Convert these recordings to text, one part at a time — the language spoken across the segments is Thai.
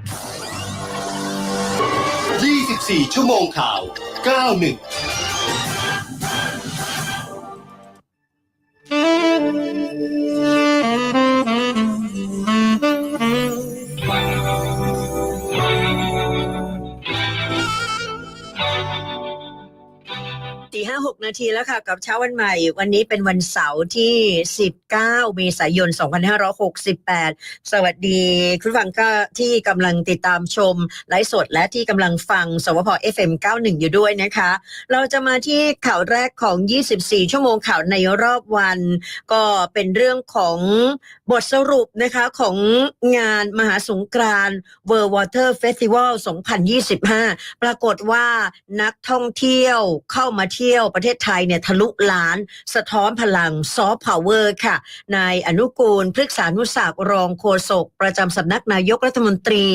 24 ชั่วโมงข่าว 91 นาทีแล้วค่ะ กับเช้าวันใหม่ วันนี้เป็นวันเสาร์ที่ 19 เมษายน 2568 สวัสดีคุณฟังก็ที่กำลังติดตามชม ไลฟ์สดและที่กำลังฟังสวพ FM 91 อยู่ด้วยนะคะ เราจะมาที่ข่าวแรกของ 24 ชั่วโมงข่าวในรอบวัน ก็เป็นเรื่องของบทสรุปนะคะของงานมหาสงกรานต์ World Water Festival 2025 ปรากฏว่านักท่องเที่ยวเข้ามาเที่ยวประเทศไทยเนี่ยทะลุล้าน สะท้อนพลังซอฟต์พาวเวอร์ค่ะ นายอนุกูลพฤกษานุศักรองโฆษกประจำสำนักนายกรัฐมนตรี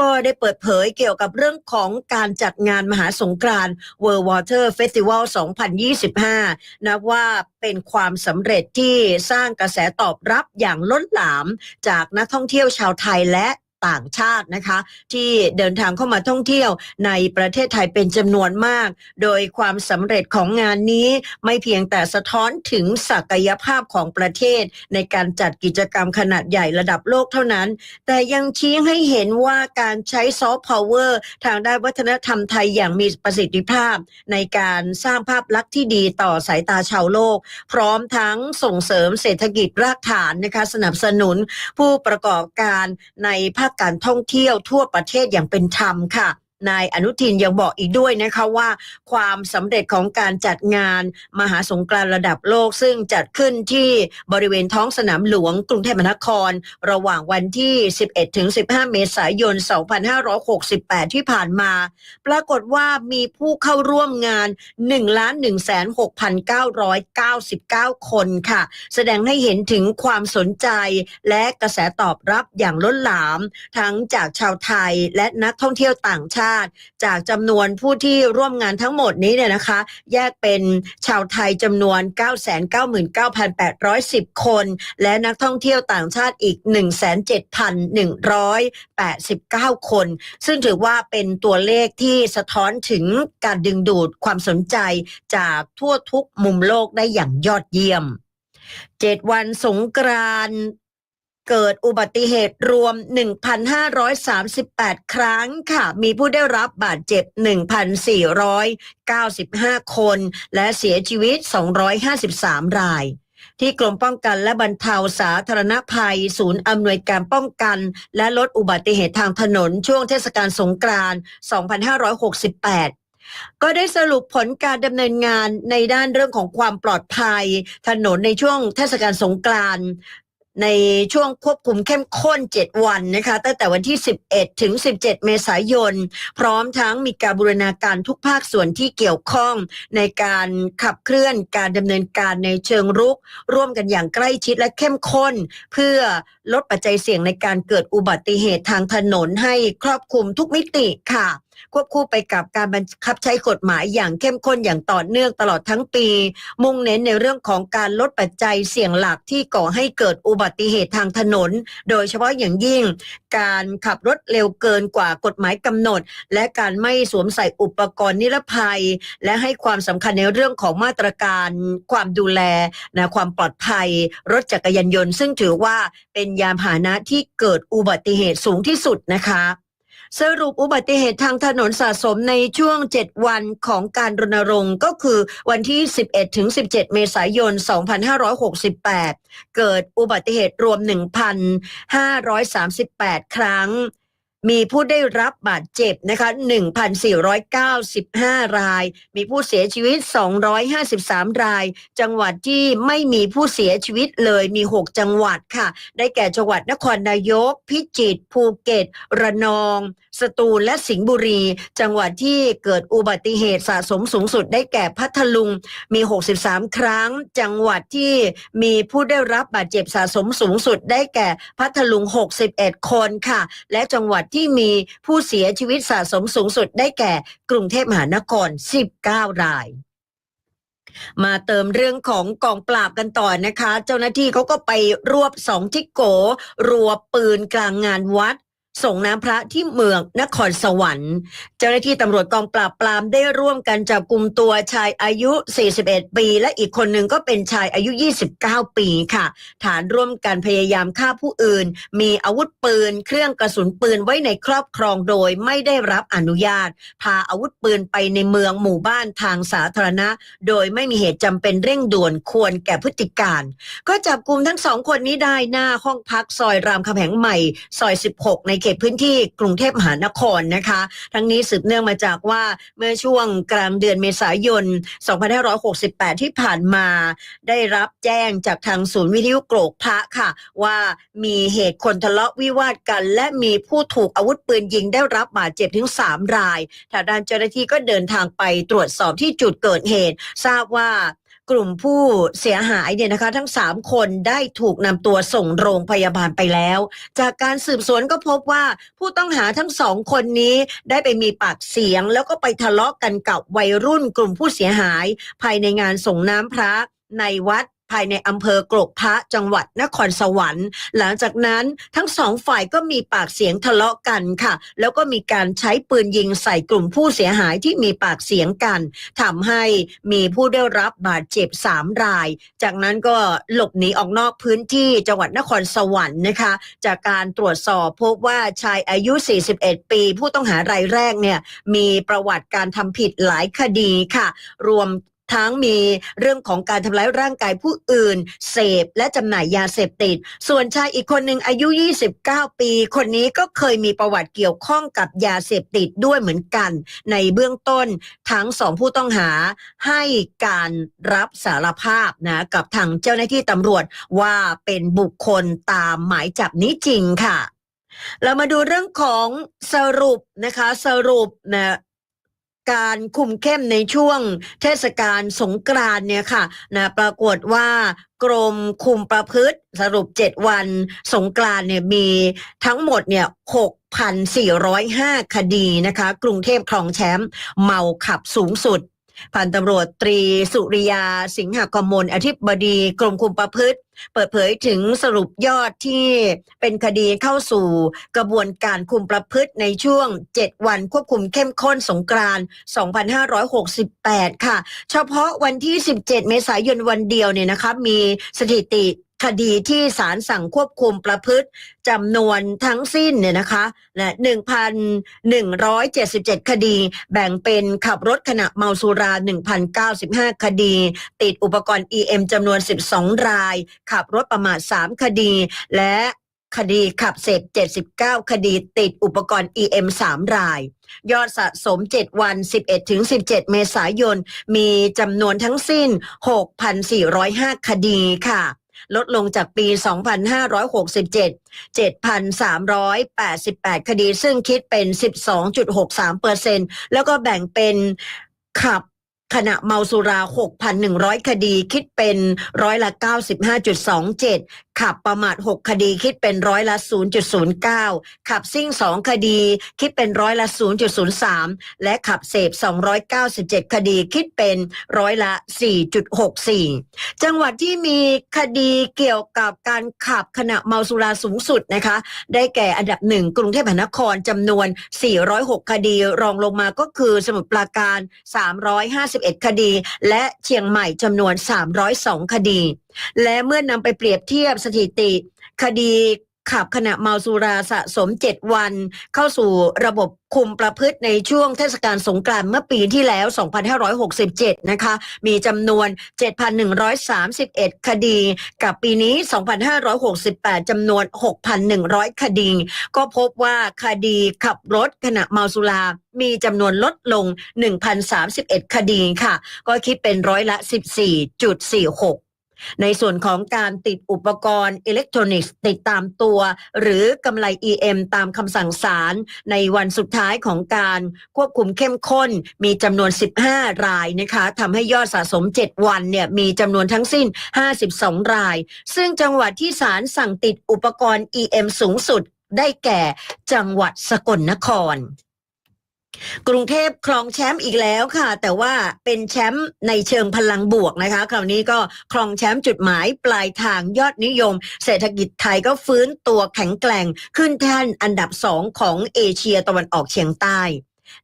ก็ได้เปิดเผยเกี่ยวกับเรื่องของการจัดงานมหาสงกรานต์ World Water Festival 2025นับว่าเป็นความสำเร็จที่สร้างกระแสตอบรับอย่างล้นหลาม จากนักท่องเที่ยวชาวไทยและ ต่างชาตินะคะ ที่เดินทางเข้ามาท่องเที่ยวในประเทศไทยเป็นจำนวนมาก โดยความสำเร็จของงานนี้ไม่เพียงแต่สะท้อนถึงศักยภาพของประเทศ ในการจัดกิจกรรมขนาดใหญ่ระดับโลกเท่านั้น แต่ยังชี้ให้เห็นว่าการใช้ซอฟต์พาวเวอร์ทางด้านวัฒนธรรมไทยอย่างมีประสิทธิภาพ ในการสร้างภาพลักษณ์ที่ดีต่อสายตาชาวโลก พร้อมทั้งส่งเสริมเศรษฐกิจรากฐานนะคะสนับสนุนผู้ประกอบการในภาคการท่องเที่ยวทั่วประเทศอย่างเป็นธรรมค่ะ นายอนุทินยังบอกอีกด้วยนะคะว่าความสำเร็จของการจัดงานมหาสงกรานต์ระดับโลก ซึ่งจัดขึ้นที่บริเวณท้องสนามหลวงกรุงเทพมหานคร ระหว่างวันที่ 11ถึง15 เมษายน 2568 ที่ผ่านมา ปรากฏว่ามีผู้เข้าร่วมงาน 1 1 6,999 คนค่ะ แสดงให้เห็นถึงความสนใจและกระแสตอบรับอย่างล้นหลาม ทั้งจากชาวไทยและนักท่องเที่ยวต่างชาติจากจำนวนผู้ที่ร่วมงานทั้งหมดนี้เนี่ยนะคะ แยกเป็นชาวไทยจำนวน 999,810 คน และนักท่องเที่ยวต่างชาติอีก107,189 คน ซึ่งถือว่าเป็นตัวเลขที่สะท้อนถึงการดึงดูดความสนใจจากทั่วทุกมุมโลกได้อย่างยอดเยี่ยมเจ็ดวันสงกรานต์ เกิดอุบัติเหตุรวม 1,538 ครั้งค่ะ มีผู้ได้รับบาดเจ็บ 1,495 คน และเสียชีวิต 253 รายที่กรมป้องกันและบรรเทาสาธารณภัย ศูนย์อำนวยการป้องกัน และลดอุบัติเหตุทางถนนช่วงเทศกาลสงกรานต์ 2568 ก็ได้สรุปผลการดำเนินงานในด้านเรื่องของความปลอดภัย ถนนในช่วงเทศกาลสงกรานต์ ในช่วงควบคุมเข้มข้น 7 วันนะคะตั้งแต่วันที่ 11 ถึง 17 เมษายน พร้อมทั้งมีการบูรณาการทุกภาคส่วนที่เกี่ยวข้อง ในการขับเคลื่อนการดำเนินการในเชิงรุก ร่วมกันอย่างใกล้ชิดและเข้มข้น เพื่อลดปัจจัยเสี่ยงในการเกิดอุบัติเหตุทางถนนให้ครอบคลุมทุกมิติค่ะ ควบคู่ไปกับการบังคับใช้กฎหมายอย่างเข้มข้นอย่างต่อเนื่องตลอดทั้งปี มุ่งเน้นในเรื่องของการลดปัจจัยเสี่ยงหลักที่ก่อให้เกิดอุบัติเหตุทางถนน โดยเฉพาะอย่างยิ่ง การขับรถเร็วเกินกว่ากฎหมายกำหนด และการไม่สวมใส่อุปกรณ์นิรภัย และให้ความสำคัญในเรื่องของมาตรการความดูแลนะความปลอดภัย รถจักรยานยนต์ ซึ่งถือว่าเป็นยานพาหนะที่เกิดอุบัติเหตุสูงที่สุดนะคะ สรุปอุบัติเหตุทางถนนสะสมในช่วง 7 วันของการรณรงค์ก็คือวันที่ 11 ถึง 17 เมษายน 2568 เกิดอุบัติเหตุรวม 1,538 ครั้ง มีผู้ได้รับบาดเจ็บนะคะ1,495 ราย มีผู้เสียชีวิต 253 ราย จังหวัดที่ไม่มีผู้เสียชีวิตเลยมี 6 จังหวัดค่ะ ได้แก่จังหวัดนครนายก พิจิตรภูเก็ต ระนอง สตูลและสิงห์บุรี จังหวัดที่เกิดอุบัติเหตุสะสมสูงสุดได้แก่พัทลุงมี 63 ครั้ง จังหวัดที่มีผู้ได้รับบาดเจ็บสะสมสูงสุดได้แก่พัทลุง 61 คนค่ะ และจังหวัดที่มีผู้เสียชีวิตสะสมสูงสุดได้แก่กรุงเทพมหานคร 19 รายมาเติมเรื่องของกองปราบกันต่อนะคะ เจ้าหน้าที่เขาก็ไปรวบสองจิกโก รัวปืนกลางงานวัด ส่งน้ำพระที่เมืองนครสวรรค์ เจ้าหน้าที่ตำรวจกองปราบปรามได้ร่วมกันจับกลุ่มตัวชายอายุ 41 ปี และอีกคนหนึ่งก็เป็นชายอายุ 29 ปีค่ะ ฐานร่วมกันพยายามฆ่าผู้อื่น มีอาวุธปืน เครื่องกระสุนปืนไว้ในครอบครองโดยไม่ได้รับอนุญาต พาอาวุธปืนไปในเมืองหมู่บ้านทางสาธารณะ โดยไม่มีเหตุจำเป็นเร่งด่วนควรแก่พฤติการ ก็จับกลุ่มทั้งสองคนนี้ได้หน้าห้องพักซอยรามคำแหงใหม่ ซอย 16 ในเขตพื้นที่กรุงเทพมหานครนะคะ ทั้งนี้สืบเนื่องมาจากว่าเมื่อช่วงกลางเดือนเมษายน 2568 ที่ผ่านมา ได้รับแจ้งจากทางศูนย์วิทยุโกรกพระค่ะ ว่ามีเหตุคนทะเลาะวิวาทกัน และมีผู้ถูกอาวุธปืนยิงได้รับบาดเจ็บถึง 3 รายทางด้านเจ้าหน้าที่ก็เดินทางไปตรวจสอบที่จุดเกิดเหตุ ทราบว่า กลุ่มผู้เสียหายเนี่ยนะคะ ทั้ง 3 คนได้ถูกนำตัวส่งโรงพยาบาลไปแล้ว จากการสืบสวนก็พบว่าผู้ต้องหาทั้งสองคนนี้ได้ไปมีปากเสียง แล้วก็ไปทะเลาะกันกับวัยรุ่นกลุ่มผู้เสียหาย ภายในงานส่งน้ำพระในวัด ภายในอำเภอกรกพระจังหวัดนครสวรรค์ หลังจากนั้นทั้งสองฝ่ายก็มีปากเสียงทะเลาะกันค่ะ แล้วก็มีการใช้ปืนยิงใส่กลุ่มผู้เสียหายที่มีปากเสียงกันทำให้มีผู้ได้รับบาดเจ็บสามราย จากนั้นก็หลบหนีออกนอกพื้นที่จังหวัดนครสวรรค์นะคะ จากการตรวจสอบพบว่าชายอายุ 41 ปี ผู้ต้องหารายแรกเนี่ยมีประวัติการทำผิดหลายคดีค่ะ รวม ทั้งมีเรื่องของการทำร้ายร่างกายผู้อื่น เสพและจำหน่ายยาเสพติด ส่วนชายอีกคนหนึ่งอายุ 29 ปี คนนี้ก็เคยมีประวัติเกี่ยวข้องกับยาเสพติดด้วยเหมือนกัน ในเบื้องต้นทั้งสองผู้ต้องหาให้การรับสารภาพนะกับทางเจ้าหน้าที่ตำรวจว่าเป็นบุคคลตามหมายจับนี้จริงค่ะ เรามาดูเรื่องของสรุปนะคะสรุปนะ การคุมเข้มในช่วงเทศกาลสงกรานเนี่ยค่ะนะปรากฏว่ากรมคุมประพฤติสรุป 7 วันสงกรานเนี่ยมีทั้งหมดเนี่ย6,405 คดีนะคะ กรุงเทพครองแชมป์เมาขับสูงสุด พันตำรวจตรีสุริยาสิงหกมลอธิบดีกรมคุมประพฤติ เปิดเผยถึงสรุปยอดที่เป็นคดีเข้าสู่กระบวนการคุมประพฤติในช่วง 7 วันควบคุมเข้มข้นสงกรานต์2568 ค่ะ เฉพาะวันที่ 17 เมษายนวันเดียวเนี่ยนะคะมีสถิติ คดีที่ศาลสั่งควบคุมประพฤติจำนวนทั้งสิ้นเนี่ยนะคะนะ1,177 คดี แบ่งเป็นขับรถขณะเมาสุรา 1,095 คดี ติดอุปกรณ์ EM จำนวน 12 ราย ขับรถประมาท 3 คดี และคดีขับเสพ79 คดีติดอุปกรณ์ EM 3 ราย ยอดสะสม 7 วัน 11-17 เมษายน มีจำนวนทั้งสิ้น 6,405 คดีค่ะ ลดลงจากปี 2567 7,388 คดี ซึ่งคิดเป็น 12.63%แล้วก็แบ่งเป็นขับขณะเมาสุรา 6,100 คดี คิดเป็นร้อยละ 95.27 ขับประมาท 6 คดีคิดเป็นร้อยละ 0.09 ขับซิ่ง 2 คดีคิดเป็นร้อยละ 0.03 และขับเสพ 297 คดีคิดเป็นร้อยละ 4.64 จังหวัดที่มีคดีเกี่ยวกับการขับขณะเมาสุราสูงสุดนะคะ ได้แก่อันดับหนึ่งกรุงเทพมหานครจำนวน 406 คดี รองลงมาก็คือสมุทรปราการ 351 คดี และเชียงใหม่จำนวน 302 คดีและเมื่อนำไปเปรียบเทียบสถิติ คดีขับขณะเมาสุราสะสม 7 วัน เข้าสู่ระบบคุมประพฤติในช่วงเทศกาลสงกรานต์เมื่อปีที่แล้ว 2567 นะคะ มีจำนวน 7,131 คดี กับปีนี้ 2,568 จำนวน 6,100 คดี ก็พบว่าคดีขับรถขณะเมาสุรา มีจำนวนลดลง 1,031 คดีค่ะ ก็คิดเป็นร้อยละ 14.46 ในส่วนของการติดอุปกรณ์อิเล็กทรอนิกส์ ติดตามตัว หรือกำไร EM ตามคำสั่งศาลในวันสุดท้ายของการควบคุมเข้มข้น มีจำนวน 15 รายนะคะทำให้ยอดสะสม 7 วันเนี่ยมีจำนวนทั้งสิ้น 52 ราย ซึ่งจังหวัดที่ศาลสั่งติดอุปกรณ์ EM สูงสุดได้แก่จังหวัดสกลนคร กรุงเทพครองแชมป์อีกแล้วค่ะ แต่ว่าเป็นแชมป์ในเชิงพลังบวกนะคะ คราวนี้ก็ครองแชมป์จุดหมายปลายทางยอดนิยม เศรษฐกิจไทยก็ฟื้นตัวแข็งแกร่ง ขึ้นแท่นอันดับสองของเอเชียตะวันออกเฉียงใต้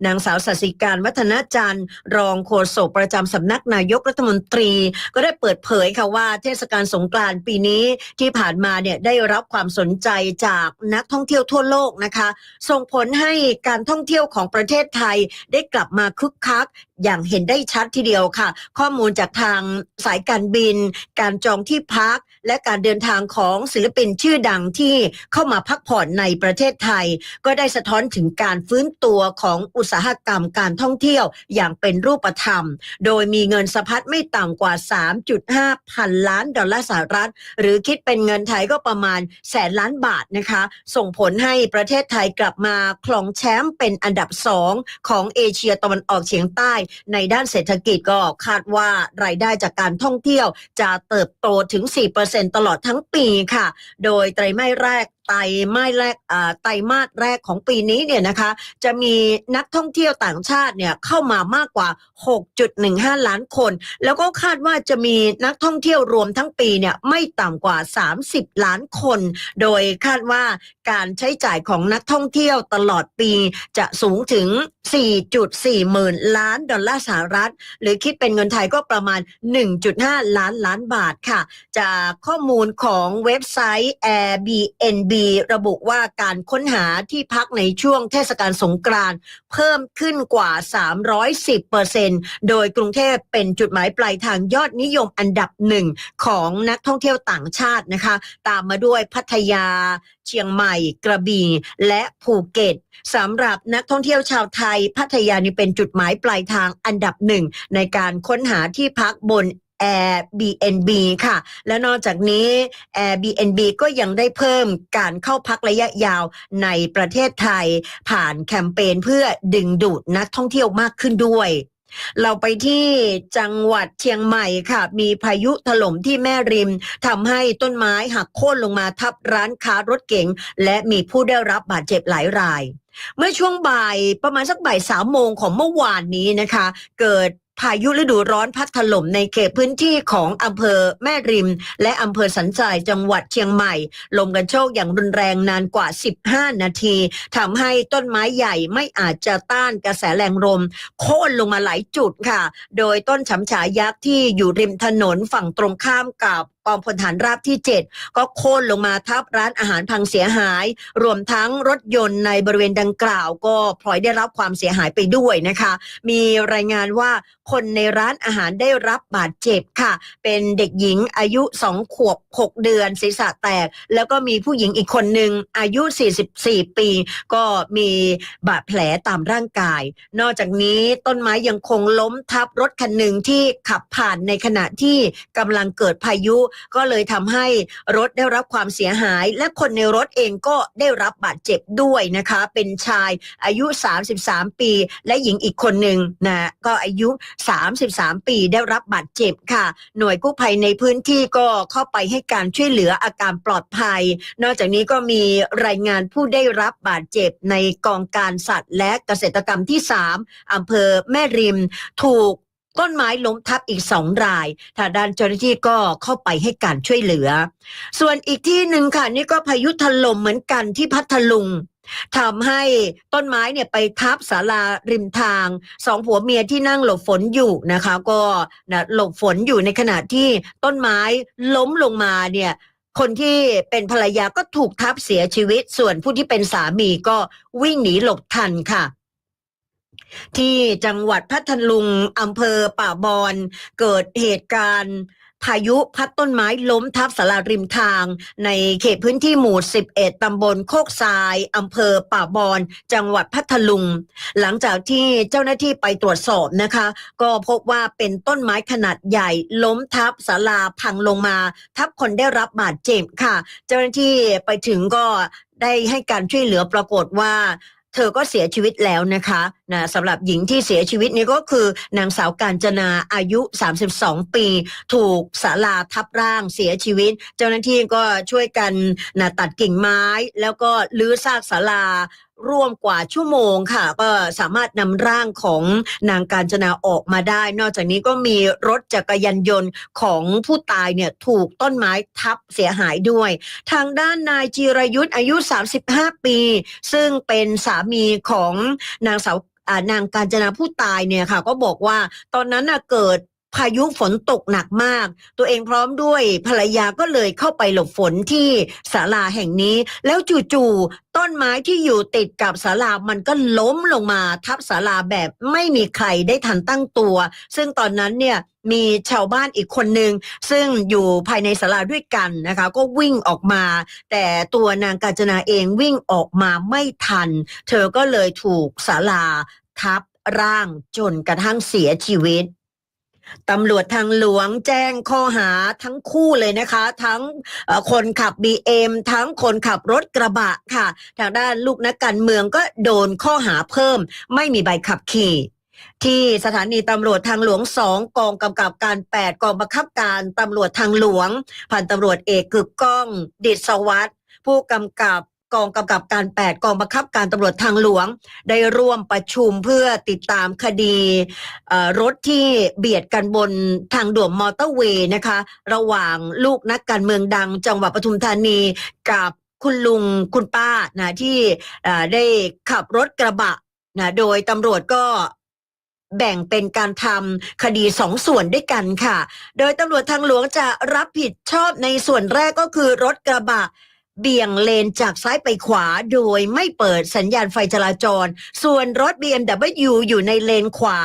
นางสาวสัสิการวัฒนจันทร์ รองโฆษกประจำสำนักนายกรัฐมนตรี ก็ได้เปิดเผยค่ะว่าเทศกาลสงกรานต์ปีนี้ที่ผ่านมาเนี่ยได้รับความสนใจจากนักท่องเที่ยวทั่วโลกนะคะ ส่งผลให้การท่องเที่ยวของประเทศไทยได้กลับมาคึกคักอย่างเห็นได้ชัดทีเดียวค่ะ ข้อมูลจากทางสายการบิน การจองที่พัก และการเดินทางของศิลปินชื่อดังที่เข้ามาพักผ่อนในประเทศไทย ก็ได้สะท้อนถึงการฟื้นตัวของอุตสาหกรรมการท่องเที่ยวอย่างเป็นรูปธรรม โดยมีเงินสะพัดไม่ต่ำกว่า 3.5 พันล้านดอลลาร์สหรัฐ หรือคิดเป็นเงินไทยก็ประมาณแสนล้านบาทนะคะ ส่งผลให้ประเทศไทยกลับมาครองแชมป์เป็นอันดับสองของเอเชียตะวันออกเฉียงใต้ในด้านเศรษฐกิจก็คาดว่ารายได้จากการท่องเที่ยวจะเติบโตถึง 4%ตลอดทั้งปีค่ะ โดยไตรมาสแรกไตรมาสแรกไตรมาสแรกของปีนี้เนี่ยนะคะจะมีนักท่องเที่ยวต่างชาติเนี่ยเข้ามามากกว่า 6.15 ล้านคน แล้วก็คาดว่าจะมีนักท่องเที่ยวรวมทั้งปีเนี่ยไม่ต่ำกว่า 30 ล้านคน โดยคาดว่าการใช้จ่ายของนักท่องเที่ยวตลอดปีจะสูงถึง 4.4 หมื่นล้านดอลลาร์สหรัฐ หรือคิดเป็นเงินไทยก็ประมาณ 1.5 ล้านล้านบาทค่ะ จากข้อมูลของเว็บไซต์ Airbnb ระบุว่าการค้นหาที่พักในช่วงเทศกาลสงกรานต์เพิ่มขึ้นกว่า 310%โดยกรุงเทพเป็นจุดหมายปลายทางยอดนิยมอันดับหนึ่งของนักท่องเที่ยวต่างชาตินะคะ ตามมาด้วยพัทยา เชียงใหม่ กระบี่และภูเก็ตสำหรับนักท่องเที่ยวชาวไทย พัทยานี่เป็นจุดหมายปลายทางอันดับหนึ่งในการค้นหาที่พักบน Airbnb ค่ะ และนอกจากนี้ Airbnb ก็ยังได้เพิ่มการเข้าพักระยะยาวในประเทศไทย ผ่านแคมเปญเพื่อดึงดูดนักท่องเที่ยวมากขึ้นด้วยเราไปที่จังหวัดเชียงใหม่ค่ะ มีพายุถล่มที่แม่ริมทำให้ต้นไม้หักโค่นลงมาทับร้านค้ารถเก๋งและมีผู้ได้รับบาดเจ็บหลายราย เมื่อช่วงบ่ายประมาณสักบ่ายสามโมงของเมื่อวานนี้นะคะ เกิด พายุฤดูร้อนพัดถล่มในเขตพื้นที่ของอำเภอแม่ริม และอำเภอสันทรายจังหวัดเชียงใหม่ ลมกันโชกอย่างรุนแรงนานกว่า 15 นาทีทำให้ต้นไม้ใหญ่ไม่อาจจะต้านกระแสแรงลมโค่นลงมาหลายจุดค่ะ โดยต้นฉำฉายักษ์ที่อยู่ริมถนนฝั่งตรงข้ามกับ กองพลฐานราบที่ 7 ก็โค่นลงมาทับร้านอาหารพังเสียหาย รวมทั้งรถยนต์ในบริเวณดังกล่าว ก็พลอยได้รับความเสียหายไปด้วยนะคะ มีรายงานว่าคนในร้านอาหารได้รับบาดเจ็บค่ะ เป็นเด็กหญิงอายุ 2 ขวบ 6 เดือน ศีรษะแตก แล้วก็มีผู้หญิงอีกคนหนึ่งอายุ 44 ปี ก็มีบาดแผลตามร่างกาย นอกจากนี้ต้นไม้ยังคงล้มทับรถคันหนึ่งที่ขับผ่านในขณะที่กำลังเกิดพายุก็เลยทำให้รถได้รับความเสียหาย และคนในรถเองก็ได้รับบาดเจ็บด้วยนะคะ เป็นชายอายุ 33 ปี และหญิงอีกคนหนึ่งนะก็อายุ 33 ปีได้รับบาดเจ็บค่ะ หน่วยกู้ภัยในพื้นที่ก็เข้าไปให้การช่วยเหลืออาการปลอดภัย นอกจากนี้ก็มีรายงานผู้ได้รับบาดเจ็บในกองการสัตว์ และเกษตรกรรมที่ 3อำเภอแม่ริม ถูก ต้นไม้ล้มทับอีกสองรายทางด้านเจ้าหน้าที่ก็เข้าไปให้การช่วยเหลือ ส่วนอีกที่หนึ่งค่ะนี่ก็พายุถล่มเหมือนกันที่พัทลุงทำให้ต้นไม้เนี่ยไปทับศาลาริมทางสองผัวเมียที่นั่งหลบฝนอยู่นะคะ ก็นะหลบฝนอยู่ในขณะที่ต้นไม้ล้มลงมาเนี่ยคนที่เป็นภรรยาก็ถูกทับเสียชีวิต ส่วนผู้ที่เป็นสามีก็วิ่งหนีหลบทันค่ะ ที่จังหวัดพัทลุงอำเภอป่าบอนเกิดเหตุการณ์พายุพัดต้นไม้ล้มทับสาราริมทาง ในเขตพื้นที่หมู่ 11 ตำบลโคกทรายอำเภอป่าบอน จังหวัดพัทลุง หลังจากที่เจ้าหน้าที่ไปตรวจสอบนะคะ ก็พบว่าเป็นต้นไม้ขนาดใหญ่ ล้มทับศาลาพังลงมา ทับคนได้รับบาดเจ็บค่ะ เจ้าหน้าที่ไปถึงก็ได้ให้การช่วยเหลือปรากฏว่า เธอก็เสียชีวิตแล้วนะคะนะสำหรับหญิงที่เสียชีวิตนี้ก็คือนางสาวการจนาอายุ 32 ปี ถูกศาลาทับร่างเสียชีวิต เจ้าหน้าที่ก็ช่วยกันนะตัดกิ่งไม้ แล้วก็ลื้อซากศาลา ร่วมกว่าชั่วโมงค่ะ ก็สามารถนำร่างของนางการจนาออกมาได้ นอกจากนี้ก็มีรถจักรยานยนต์ของผู้ตายเนี่ยถูกต้นไม้ทับเสียหายด้วย ทางด้านนายจีรยุทธ์อายุ 35 ปี ซึ่งเป็นสามีของนางสาวอ่านางการจนาผู้ตายเนี่ยค่ะ ก็บอกว่าตอนนั้นน่ะเกิด พายุฝนตกหนักมาก ตัวเองพร้อมด้วยภรรยาก็เลยเข้าไปหลบฝนที่ศาลาแห่งนี้ แล้วจู่ๆต้นไม้ที่อยู่ติดกับศาลามันก็ล้มลงมาทับศาลาแบบไม่มีใครได้ทันตั้งตัว ซึ่งตอนนั้นเนี่ยมีชาวบ้านอีกคนหนึ่งซึ่งอยู่ภายในศาลาด้วยกันนะคะ ก็วิ่งออกมา แต่ตัวนางกาญจนาเองวิ่งออกมาไม่ทัน เธอก็เลยถูกศาลาทับร่างจนกระทั่งเสียชีวิต ตำรวจทางหลวงแจ้งข้อหาทั้งคู่เลยนะคะ ทั้งคนขับ BM ทั้งคนขับรถกระบะค่ะ ทางด้านลูกนักการเมืองก็โดนข้อหาเพิ่ม ไม่มีใบขับขี่ที่สถานีตำรวจทางหลวงสองกองกำกับการ 8 กองบังคับการตำรวจทางหลวง พันตำรวจเอกกึกก้องดิษวัตรผู้กำกับ กองกำกับการ 8 กองบังคับการตำรวจทางหลวง ได้ร่วมประชุมเพื่อติดตามคดีรถที่เบียดกันบนทางด่วนมอเตอร์เวย์นะคะ ระหว่างลูกนักการเมืองดัง จังหวัดปทุมธานีกับคุณลุงคุณป้านะที่ได้ขับรถกระบะนะโดยตำรวจก็แบ่งเป็นการทำคดีสองส่วนด้วยกันค่ะ โดยตำรวจทางหลวงจะรับผิดชอบในส่วนแรกก็คือรถกระบะ เบี่ยงเลนจากซ้ายไปขวาโดยไม่เปิดสัญญาณไฟจราจร ส่วนรถ BMW อยู่ในเลนขวา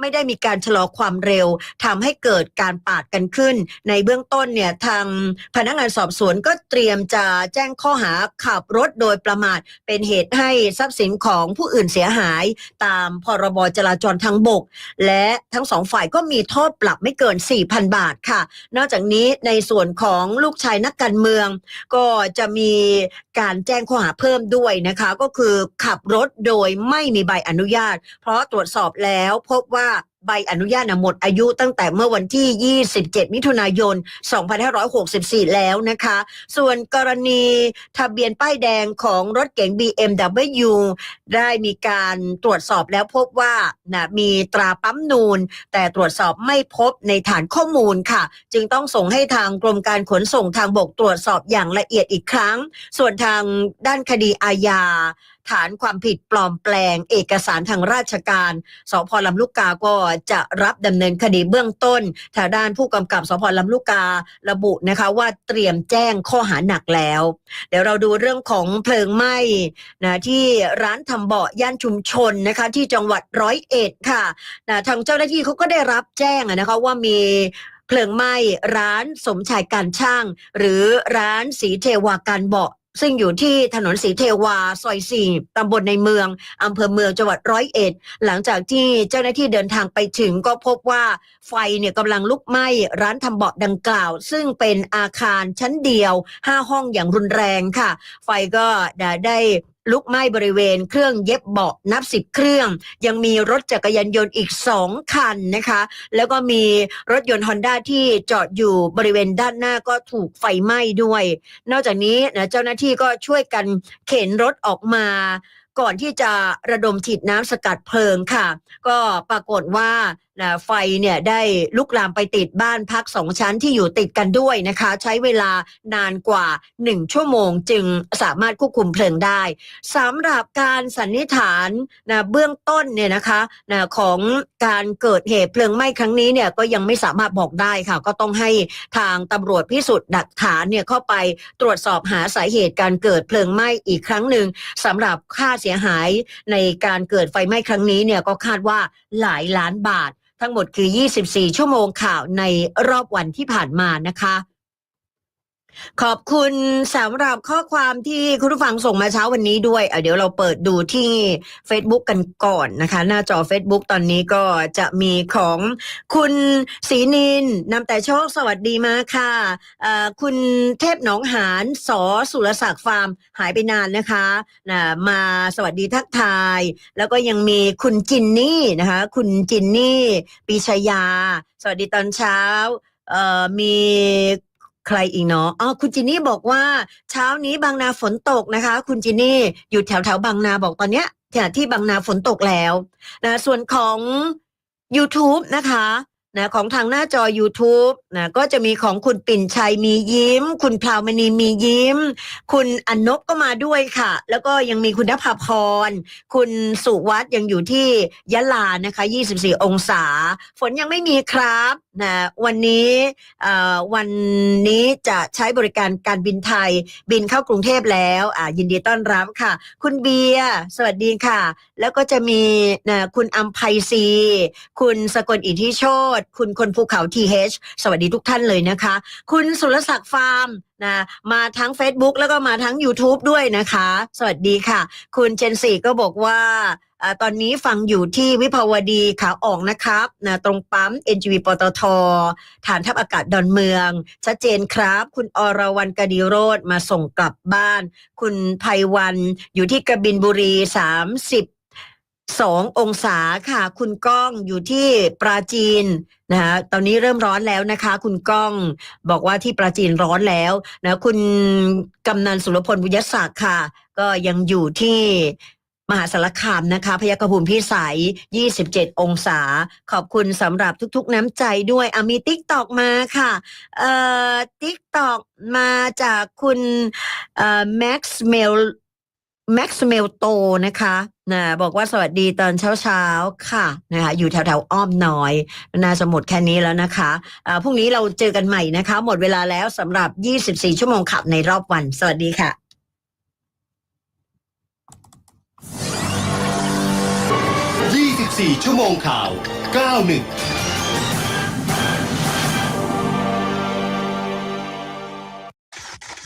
ไม่ได้มีการชะลอความเร็วทำให้เกิดการปาดกันขึ้น ในเบื้องต้นเนี่ยทางพนักงานสอบสวนก็เตรียมจะแจ้งข้อหาขับรถโดยประมาท เป็นเหตุให้ทรัพย์สินของผู้อื่นเสียหาย ตามพรบจราจรทางบก และทั้งสองฝ่ายก็มีโทษปรับไม่เกิน 4,000 บาทค่ะ นอกจากนี้ในส่วนของลูกชายนักการเมือง ก็จะมีการแจ้งข้อหาเพิ่มด้วยนะคะ ก็คือขับรถโดยไม่มีใบอนุญาต เพราะตรวจสอบแล้วพบว่า ใบอนุญาตน่ะหมดอายุตั้งแต่เมื่อวันที่ 27 มิถุนายน 2564 แล้วนะคะ ส่วนกรณีทะเบียนป้ายแดงของรถเก๋ง BMW ได้มีการตรวจสอบแล้วพบว่านะมีตราปั๊มนูน แต่ตรวจสอบไม่พบในฐานข้อมูลค่ะ จึงต้องส่งให้ทางกรมการขนส่งทางบกตรวจสอบอย่างละเอียดอีกครั้ง ส่วนทางด้านคดีอาญา ฐานความผิดปลอมแปลง เอกสารทางราชการสพลำลูกกาก็จะรับดำเนินคดีเบื้องต้นทางด้านผู้กำกับสพลำลูกการะบุนะคะว่าเตรียมแจ้งข้อหาหนักแล้ว เดี๋ยวเราดูเรื่องของเพลิงไหม้นะที่ร้านทำเบาะย่านชุมชนนะคะที่จังหวัดร้อยเอ็ดค่ะนะทางเจ้าหน้าที่เขาก็ได้รับแจ้งนะคะว่ามีเพลิงไหม้ร้านสมชายการช่าง หรือร้านสีเทวาการเบาะ ซึ่งอยู่ที่ถนนสีเทวาซอยสี่ตำบลในเมืองอำเภอเมืองจังหวัดร้อยเอ็ด หลังจากที่เจ้าหน้าที่เดินทางไปถึงก็พบว่าไฟเนี่ยกำลังลุกไหม้ร้านทำเบาะดังกล่าว ซึ่งเป็นอาคารชั้นเดียว 5 ห้องอย่างรุนแรงค่ะ ไฟก็ได้ ลุกไหม้บริเวณเครื่องเย็บเบาะนับสิบเครื่อง ยังมีรถจักรยานยนต์อีกสองคันนะคะ แล้วก็มีรถยนต์ฮอนด้าที่จอดอยู่บริเวณด้านหน้าก็ถูกไฟไหม้ด้วย นอกจากนี้นะเจ้าหน้าที่ก็ช่วยกันเข็นรถออกมาก่อนที่จะระดมฉีดน้ำสกัดเพลิงค่ะ ก็ปรากฏว่า นะไฟเนี่ยได้ลุกลามไปติดบ้านพักสองชั้นที่อยู่ติดกันด้วยนะคะ ใช้เวลานานกว่า 1 ชั่วโมงจึงสามารถควบคุมเพลิงได้สำหรับการสันนิษฐานนะเบื้องต้นเนี่ยนะคะนะของการเกิดเหตุเพลิงไหม้ครั้งนี้เนี่ยก็ยังไม่สามารถบอกได้ค่ะ ก็ต้องให้ทางตำรวจพิสูจน์หลักฐานเนี่ยเข้าไปตรวจสอบหาสาเหตุการเกิดเพลิงไหม้อีกครั้งหนึ่งสำหรับค่าเสียหายในการเกิดไฟไหม้ครั้งนี้เนี่ยก็คาดว่าหลายล้านบาท ทั้งหมดคือ 24 ชั่วโมงข่าวในรอบวันที่ผ่านมานะคะ ขอบคุณสำหรับข้อความที่คุณผู้ฟังส่งมาเช้าวันนี้ด้วยเเดี๋ยวเราเปิดดูที่ Facebook กันก่อนนะคะ หน้าจอ Facebook ตอนนี้ก็จะมีของคุณศรีนินนำแต่โชคสวัสดีมาค่ะคุณเทพหนองหานสอสุรศักดิ์ฟาร์มหายไปนานนะคะนะมาสวัสดีทักทาย แล้วก็ยังมีคุณจินนี่นะคะ คุณจินนี่ปีชยา สวัสดีตอนเช้ามี ใครอีกเนาะอ๋อคุณจินนี่บอกว่าเช้านี้บางนาฝนตกนะคะ คุณจินนี่อยู่แถวแถวบางนาบอกตอนเนี้ยที่ที่บางนาฝนตกแล้วนะส่วนของ YouTube นะคะ นะของทางหน้าจอ YouTube นะก็จะมีของคุณปิ่นชัยมียิ้ม คุณพราวมณีมียิ้ม คุณอนนบก็มาด้วยค่ะ แล้วก็ยังมีคุณนภาพร คุณสุวัตยังอยู่ที่ยะลานะคะ 24 องศา ฝนยังไม่มีครับนะวันนี้วันนี้จะใช้บริการการบินไทยบินเข้ากรุงเทพแล้วยินดีต้อนรับค่ะ คุณเบียร์สวัสดีค่ะ แล้วก็จะมีนะคุณอัมไพซี คุณสกลอิทธิโชตคุณคนภูเขาทีเสวัสดีทุกท่านเลยนะคะ คุณสุรศักดิ์ฟาร์มนะมาทั้ง Facebook แล้วก็มาทั้ง YouTube ด้วยนะคะ สวัสดีค่ะ คุณเจนสี่ก็บอกว่าอตอนนี้ฟังอยู่ที่วิภาวดีขาออกนะครับนะตรงปั๊ม NGV ปตท ฐานทัพอากาศดอนเมือง ชัดเจนครับ คุณอรวรรณกดีโรธมาส่งกลับบ้าน คุณภัยวันอยู่ที่กระบินบุรี 30 สององศาค่ะ คุณก้องอยู่ที่ปราจีนนะคะตอนนี้เริ่มร้อนแล้วนะคะ คุณก้องบอกว่าที่ปราจีนร้อนแล้วนะคุณกำนันสุรพลบุญยศักดิ์ค่ะ ก็ยังอยู่ที่มหาสารคามนะคะ พยากรภูมิพิสัย 27 องศา ขอบคุณสำหรับทุกๆน้ำใจด้วยอามีติ๊กตอกมาค่ะ เอ่อติ๊กตอกมาจากคุณเอ่อแม็กซ์เมล แม็กซ์เมลโตนะคะนะบอกว่าสวัสดีตอนเช้าเช้าๆ ค่ะนะคะอยู่แถวๆ อ้อมน้อยนาจะหมดแค่นี้แล้วนะคะพรุ่งนี้เราเจอกันใหม่นะคะ หมดเวลาแล้วสำหรับ 24 ชั่วโมงขับในรอบวัน สวัสดีค่ะ24ชั่วโมงข่าว 91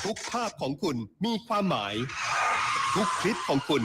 ทุกภาพของคุณมีความหมาย ทุกคลิปของคุณ